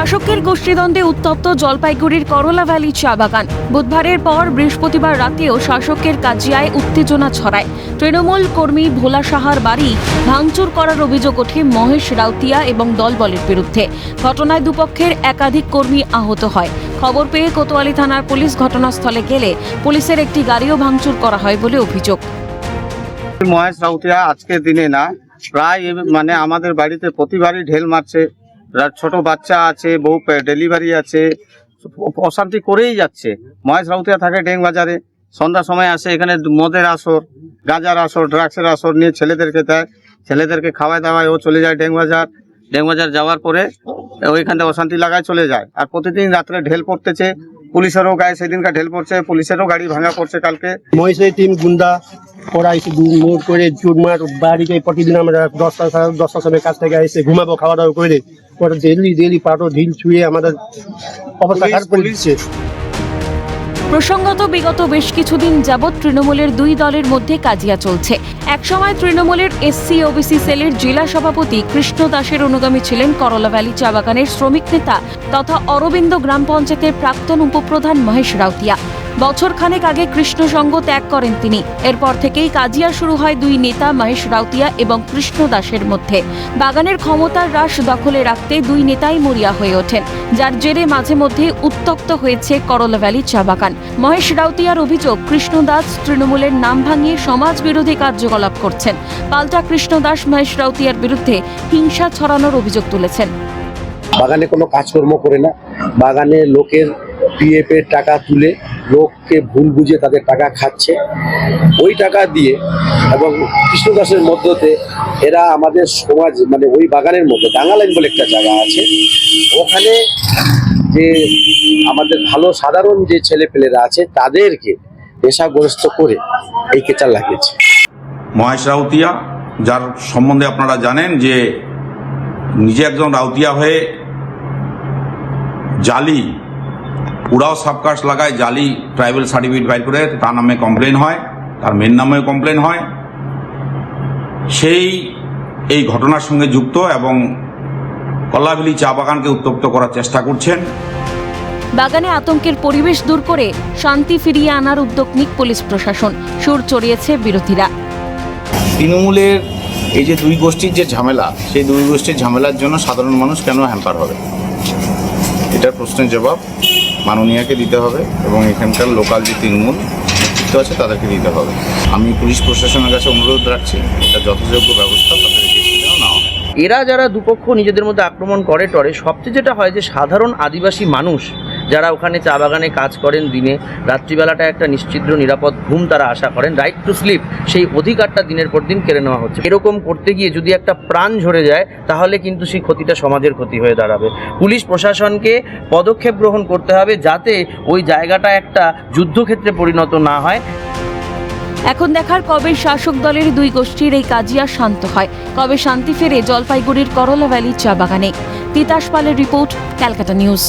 শাসকের গোষ্ঠীদ্বন্দ্বে উত্তপ্ত জলপাইগুড়ির করলা ভ্যালি চা বাগান। বুধবারের পর বৃহস্পতিবার রাতেও শাসকের কাজিয়ায় উত্তেজনা ছড়ায়। তৃণমূল কর্মী ভোলা সাহার বাড়ি ভাঙচুর করার অভিযোগ ওঠে মহেশ রাউতিয়া এবং দলবলের বিরুদ্ধে। ঘটনায় দুপক্ষের একাধিক কর্মী আহত হয়। খবর পেয়ে কোতোয়ালি থানার পুলিশ ঘটনাস্থলে গেলে পুলিশের একটি গাড়িও ভাঙচুর করা হয় বলে অভিযোগ। মহেশ রাউতিয়া আজকের দিনে না, প্রায় মানে আমাদের বাড়িতে প্রতিবারই ঢেল মারছে। ছোট বাচ্চা আছে, বউ ডেলিভারি আছে অশান্তি করেই যাচ্ছে। মহেশ রাউতিয়া থাকে ডেং বাজারে। সন্ধ্যার সময় আসে, এখানে মদের আসর, গাঁজার আসর ড্রাগসের আসর নিয়ে ছেলেদেরকে দেয়। ছেলেদেরকে খাওয়ায় দাওয়ায় ও চলে যায় ডেং বাজার। ডেং বাজার যাওয়ার পরে ওইখান থেকে অশান্তি লাগায় চলে যায়। আর প্রতিদিন রাত্রে ঢেল পড়তেছে। পুলিশেরও গায়ে সেদিনকার ঢেল পড়ছে, পুলিশেরও গাড়ি ভাঙা পড়ছে কালকে। মহিষের টিম গুন্ডা করে চুরমার বাড়িতে প্রতিদিন আমরা দশটা দশটার সময় কাছ থেকে এসে ঘুমাবো, খাওয়া দাওয়া করে। ওরা ডেলি ডেলি পাটো ঢিল ছুঁয়ে আমাদের অবস্থা খারাপ করে দিচ্ছে। প্রসঙ্গত বিগত বেশ কিছুদিন যাবৎ তৃণমূলের দুই দলের মধ্যে কাজিয়া চলছে। একসময় তৃণমূলের এসসি ওবিসি সেলের জেলা সভাপতি কৃষ্ণ দাসের অনুগামী ছিলেন করলা ভ্যালি চা বাগানের শ্রমিক নেতা তথা অরবিন্দ গ্রাম পঞ্চায়েতের প্রাক্তন উপপ্রধান মহেশ রাউতিয়া। বছর খানেক আগে কৃষ্ণ সঙ্গ ত্যাগ করেন তিনি। এরপর থেকেই কাজিয়া শুরু হয় দুই নেতা মহেশ রাউতিয়া এবং কৃষ্ণ দাসের মধ্যে। বাগানের ক্ষমতার হ্রাস দখলে রাখতে দুই নেতাই মরিয়া হয়ে ওঠেন। যার জেরে মাঝে মধ্যে উত্তপ্ত হয়েছে করলা ভ্যালি চা বাগান। মহেশ রাউতিয়ার অভিযোগ, কৃষ্ণ দাস তৃণমূলের নাম ভাঙিয়ে সমাজ বিরোধী কার্যকলাপ করছেন। পাল্টা কৃষ্ণ দাস মহেশ রাউতিয়ার বিরুদ্ধে হিংসা ছড়ানোর অভিযোগ তুলেছেন। বাগানে কোনো কাজকর্ম করে না। বাগানে লোকের পিএফ এর টাকা তুলে লোককে ভুল বুঝে তাদের টাকা খাচ্ছে। ওই টাকা দিয়ে এবং কৃষ্ণদাসের মধ্যতে এরা আমাদের সমাজ মানে ওই বাগানের মধ্যে, ডাঙ্গালাইন বলে একটা জায়গা আছে, ওখানে যে আমাদের ভালো সাধারণ যে ছেলেপেলেরা আছে, তাদেরকে পেশাগ্রস্ত করে এই কেচার লাগিয়েছে। মহেশ রাউতিয়া, যার সম্বন্ধে আপনারা জানেন যে নিজে একজন রাউতিয়া হয়ে জালি উড়াও সাবকাস্ট লাগায় জালি ট্রাইবেল সার্টিফিকেট ফাইল করে তার নামে কমপ্লেন হয় তার মেন নামেও কমপ্লেন হয়। সেই এই ঘটনার সঙ্গে যুক্ত এবং কল্লাভেলি চা বাগানকে উত্তপ্ত করার চেষ্টা করছেন। বাগানে আতঙ্কের পরিবেশ দূর করে শান্তি ফিরিয়ে আনার উদ্যোগ নিক পুলিশ প্রশাসন। সুর চড়িয়েছে বিরোধীরা। তৃণমূলের এই যে দুই গোষ্ঠীর যে ঝামেলা সেই দুই গোষ্ঠীর ঝামেলার জন্য সাধারণ মানুষ কেন হ্যাম্পার হবে? এটার প্রশ্নের জবাব মাননীয়াকে দিতে হবে এবং এখানকার লোকাল যে তৃণমূল নেতৃত্ব আছে তাদেরকে দিতে হবে। আমি পুলিশ প্রশাসনের কাছে অনুরোধ রাখছি, এটা যথাযোগ্য ব্যবস্থা তাদের এরা যারা দুপক্ষ নিজেদের মধ্যে আক্রমণ করে টরে, সবচেয়ে যেটা হয় যে সাধারণ আদিবাসী মানুষ যারা ওখানে চা বাগানে কাজ করেন দিনে, রাত্রিবেলাটা একটা নিশ্চিদ্র, নিরাপদ ঘুম তারা আশা করেন। রাইট টু স্লিপ সেই অধিকারটা দিনের পর দিন কেড়ে নেওয়া হচ্ছে। এরকম করতে গিয়ে যদি একটা প্রাণ ঝরে যায়, তাহলে কিন্তু সেই ক্ষতিটা সমাজের ক্ষতি হয়ে দাঁড়াবে। পুলিশ প্রশাসনকে পদক্ষেপ গ্রহণ করতে হবে যাতে ওই জায়গাটা একটা যুদ্ধক্ষেত্রে পরিণত না হয়। এখন দেখার কবে শাসক দলের দুই গোষ্ঠীর এই কাজিয়া শান্ত হয়। কবে শান্তি ফেরে জলপাইগুড়ির করলা ভ্যালি চা বাগানে। তিতাস পালের রিপোর্ট, ক্যালকাটা নিউজ।